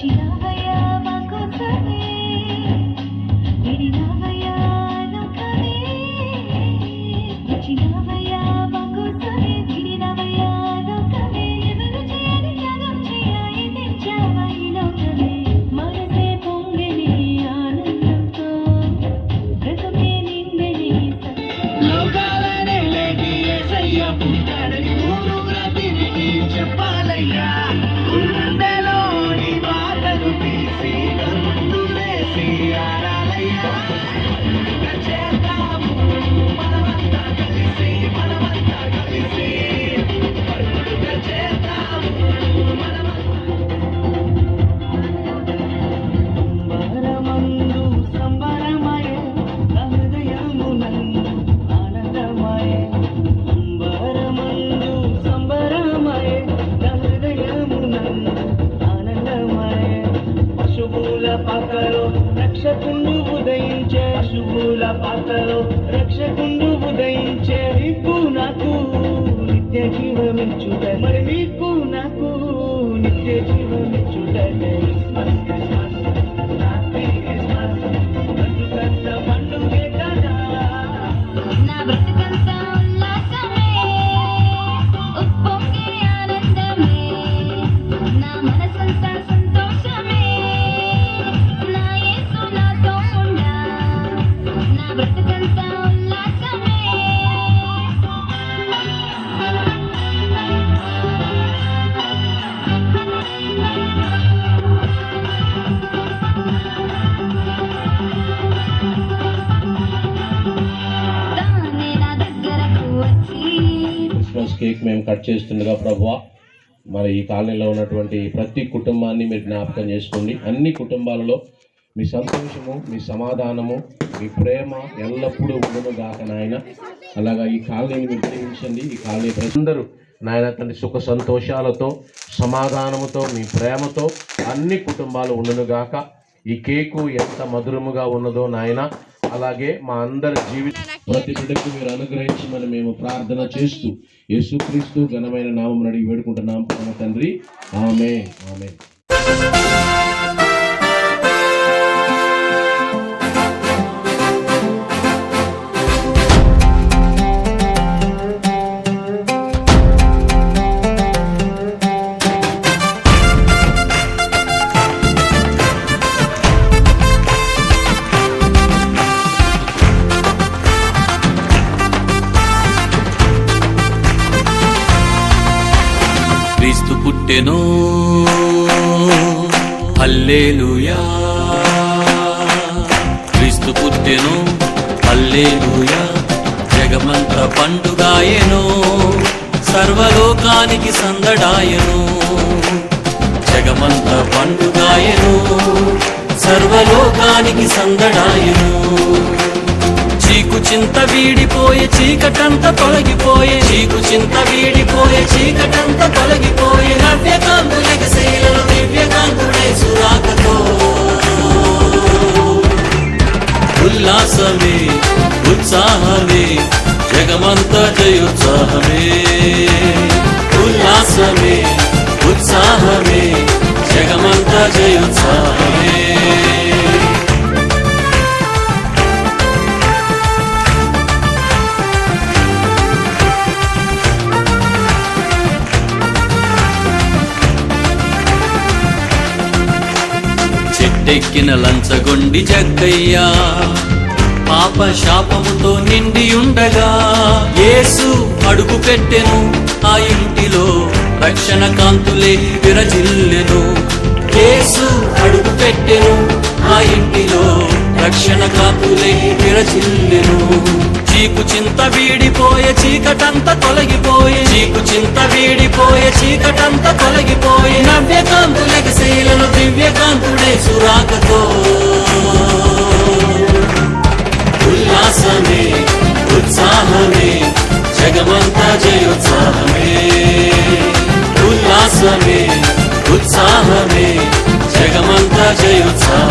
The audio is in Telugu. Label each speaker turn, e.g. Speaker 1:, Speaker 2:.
Speaker 1: चिराया పాకలో రక్షకుండు ఉదయించే శుభుల పాకలో రక్షకుండు ఉదయించే నీకు నాకు నిత్య జీవమిచ్చుట
Speaker 2: కేక్ మేము కట్ చేస్తుండగా ప్రభా మరి ఈ కాలనీలో ఉన్నటువంటి ప్రతి కుటుంబాన్ని మీరు జ్ఞాపకం చేసుకోండి. అన్ని కుటుంబాలలో మీ సంతోషము మీ సమాధానము మీ ప్రేమ ఎల్లప్పుడూ ఉండును గాక నాయన. అలాగా ఈ కాలనీని మీరు ప్రేమించండి ఈ కాలనీ ప్రజలందరూ నాయన తండ్రి సుఖ సంతోషాలతో సమాధానముతో మీ ప్రేమతో అన్ని కుటుంబాలు ఉండను గాక. ఈ కేకు ఎంత మధురముగా ఉన్నదో నాయన అలాగే మా అందరి జీవిత ప్రతి బిడ్డకు మీరు అనుగ్రహించమని మేము ప్రార్థన చేస్తూ యేసుక్రీస్తు ఘనమైన నామం అడిగి వేడుకుంటున్నాం. పరమ తండ్రి. ఆమె ఆమె
Speaker 3: పుట్టెనో. హల్లేలుయా. క్రీస్తు పుట్టెను. హల్లేలుయా. జగమంత పండుగాయెను. సర్వలోకానికి సందడాయను. జగమంత పండుగాయను. సర్వలోకానికి సందడాయను. చీకు చింత వీడిపోయే చీకటంత తొలగిపోయే. చీకు చింత వీడిపోయే చీకటంత తొలగిపోయే. నవ్యకాంతులకి శైలలు దివ్యకాంతుడే సురాకతో. ఉల్లాసమే ఉత్సాహమే జగమంత జయోత్సాహమే. ఉల్లాసమే ఉత్సాహమే జగమంత జయోత్సాహమే. చెట్టెక్కిన లంచగొండి జగ్గయ్యా. పాప శాపముతో నిండి ఉండగా యేసు అడుగు పెట్టెను. ఆ ఇంటిలో రక్షణ కాంతులే విరజిల్లెను. యేసు అడుగు పెట్టెను. ఆ ఇంటిలో రక్షణ కాపులై విరచిల్లెను. చీకు చింత వీడిపోయే చీకటంత తొలగిపోయే. చీకు చింత వీడిపోయే చీకటంత తొలగిపోయే. నవ్యకాంతులకి శైలను దివ్యకాంతుడే సురాకతో. ఉల్లాసమే ఉత్సాహమే జగమంతా జయోత్సాహమే. ఉల్లాసమే ఉత్సాహమే జగమంతా జయోత్సాహమే.